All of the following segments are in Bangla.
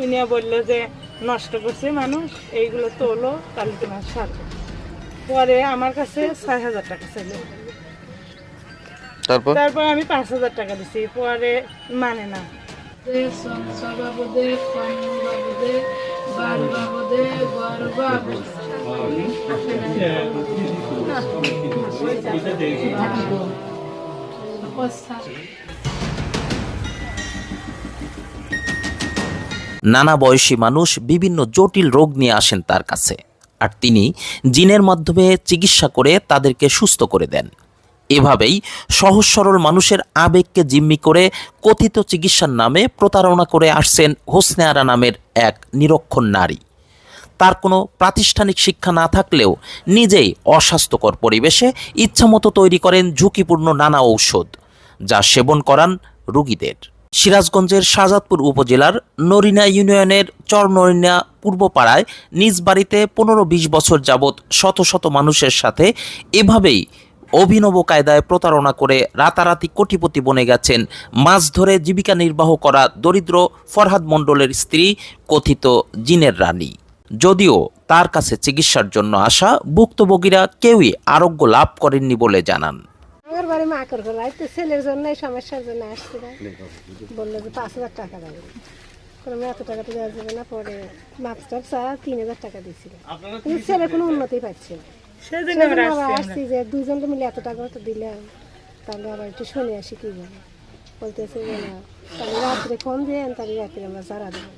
শুনিয়া বলল যে নষ্ট করছে মানুষ এইগুলো তোলো তাহলে তোমার সারবে পরে আমার কাছে ছয় হাজার টাকা ছিল। তারপর? তারপর আমি পাঁচ হাজার টাকা দিছি। পরে মানে না। বাবুদে নানা বয়সী মানুষ বিভিন্ন জটিল রোগ নিয়ে আসেন তার কাছে। আর তিনি জিনের মাধ্যমে চিকিৎসা করে তাদেরকে সুস্থ করে দেন। এভাবেই সহজ সরল মানুষের আবেগকে জিম্মি করে কথিত চিকিৎসার নামে প্রতারণা করে আসছেন হোসনে আরা নামের এক নিরক্ষণ নারী। তার কোনো প্রাতিষ্ঠানিক শিক্ষা না থাকলেও নিজেই অস্বাস্থ্যকর পরিবেশে ইচ্ছামতো তৈরি করেন ঝুঁকিপূর্ণ নানা ঔষধ, যা সেবন করান রোগীদের। সিরাজগঞ্জের শাহজাদপুর উপজেলার নরিনা ইউনিয়নের চর নরিনা পূর্বপাড়ায় নিজ বাড়িতে পনেরো বিশ বছর যাবৎ শত শত মানুষের সাথে এভাবেই অভিনব কায়দায় প্রতারণা করে রাতারাতি কোটিপতি বনে গেছেন। মাছ ধরে জীবিকা নির্বাহ করা দরিদ্র ফরহাদ মণ্ডলের স্ত্রী কথিত জিনের রানী। যদিও তার কাছে চিকিৎসার জন্য আসা ভুক্তভোগীরা কেউই আরোগ্য লাভ করেননি বলে জানান। আমার বাড়ি মাকের গলায় তো ছেলের জন্য সমস্যার জন্য আসছিলাম বলল যে পাঁচ হাজার টাকা লাগবে আমি এত টাকা তো দেওয়া যাবে না পরে মাপস্টার চা তিন হাজার টাকা দিয়েছিল। কিন্তু ছেলে কোনো উন্নতি পাচ্ছে না। আমরা আবার আসছি আসছি যে দুজনকে মিলে এত টাকা তো দিলাম। তাহলে আবার একটু শুনে আসি কি বলে বলতেছে যে না তাহলে রাত্রে ফোন দিয়ে তাহলে রাত্রে আমরা যারা দেবো।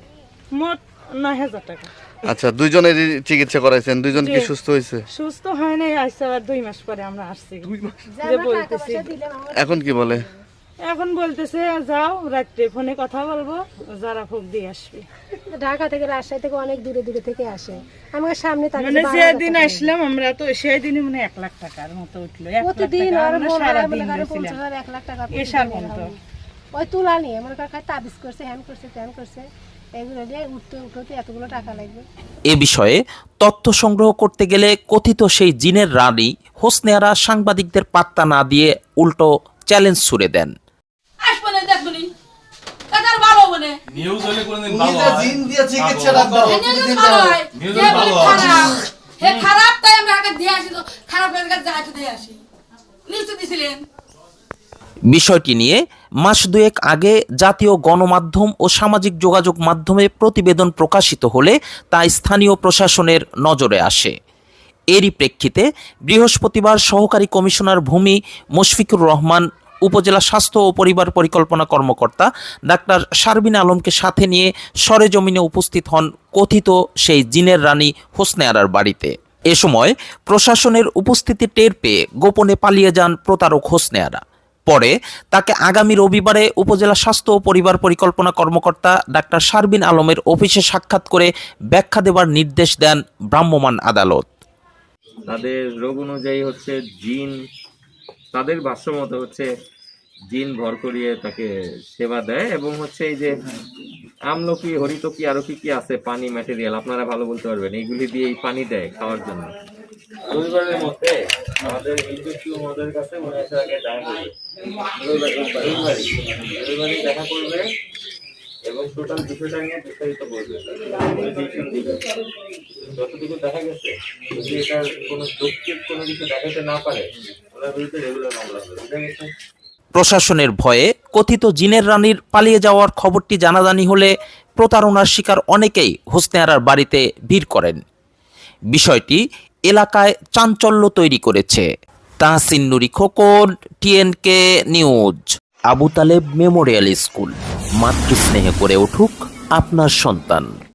মোট নয় হাজার টাকা। আচ্ছা দুইজনের চিকিৎসা করাইছেন দুইজন কি সুস্থ হয়েছে সুস্থ হয় নাই আসছে আবার দুই মাস পরে আমরা আসছি। যে বলতেছি। এখন কি বলে? এখন বলতেছে যাও রাত্রে ফোনে কথা বলব যারা ভোগ দিয়ে আসবে। ঢাকা থেকে রাজশাহী থেকে অনেক দূরে দূরে থেকে আসে। আমার সামনে তাদের মানে যেদিন আসলাম আমরা তো সেই দিনই মানে এক লাখ টাকার মতো উঠল। প্রতিদিন আর আমরা সারাদিন এক লাখ টাকা এসার মতো। ওই তুলা নিয়ে মনে কর খায় তাবিজ করছে হ্যান করছে ত্যান করছে এগুলো দিয়ে উঠতে উঠতে এতগুলো টাকা লাগবে। এ বিষয়ে তথ্য সংগ্রহ করতে গেলে কথিত সেই জিনের রানী হোসনেয়ারা সাংবাদিকদের পাত্তা না দিয়ে উল্টো চ্যালেঞ্জ ছুড়ে দেন। নিউজ হলে কোনদিন ভালো হয়। জিন দিয়ে ভালো হয়। নিউজ ভালো হয়। খারাপ। হে খারাপ তাই আমরা আগে দিয়ে আসি তো। খারাপ দিয়ে আসি। নিউজ দিছিলেন? বিষয়টি নিয়ে মাস দুয়েক আগে জাতীয় গণমাধ্যম ও সামাজিক যোগাযোগ মাধ্যমে প্রতিবেদন প্রকাশিত হলে তা স্থানীয় প্রশাসনের নজরে আসে। এরই প্রেক্ষিতে বৃহস্পতিবার সহকারী কমিশনার ভূমি মুশফিকুর রহমান, উপজেলা স্বাস্থ্য ও পরিবার পরিকল্পনা কর্মকর্তা ডাক্তার শারবিন আলমকে সাথে নিয়ে সরেজমিনে উপস্থিত হন কথিত সেই জিনের রানী হোসনে আরার বাড়িতে। এ সময় প্রশাসনের উপস্থিতি টের পেয়ে গোপনে পালিয়ে যান প্রতারক হোসনে আরা পরে তাকে আগামী রবিবারে উপজেলা স্বাস্থ্য ও পরিবার পরিকল্পনা কর্মকর্তা ডাক্তার শারবিন আলমের অফিসে সাক্ষাৎ করে ব্যাখ্যা দেবার নির্দেশ দেন ভ্রাম্যমাণ আদালত। তাদের রোগ অনুযায়ী হচ্ছে জিন তাদের ভাষ্য মতো হচ্ছে জিন ভর করিয়ে তাকে সেবা দেয় এবং হচ্ছে এই যে আমলকি হরিতকি আরও কি কি আছে পানি ম্যাটেরিয়াল আপনারা ভালো বলতে পারবেন এইগুলি দিয়ে এই পানি দেয় খাওয়ার জন্য। রবিবারের মধ্যে আমাদের ওদের কাছে মনে হচ্ছে আগে দেখা করবে দেখা করবে এবং টোটাল বিষয়টা নিয়ে বিস্তারিত যতটুকু দেখা গেছে, যদি এটার কোনো যৌক্তিক কোনো কিছু দেখাতে না পারে, ওনার বিরুদ্ধে রেগুলার মামলা হবে। প্রশাসনের ভয়ে কথিত জিনের রানীর পালিয়ে যাওয়ার খবরটি জানাজানি হলে প্রতারণার শিকার অনেকেই হোসনে বাড়িতে ভিড় করেন। বিষয়টি এলাকায় চাঞ্চল্য তৈরি করেছে। Tahsin Nuri Khokon, TNK news. Abu Taleb memorial school. মাতৃস্নেহে করে উঠুক আপনার সন্তান।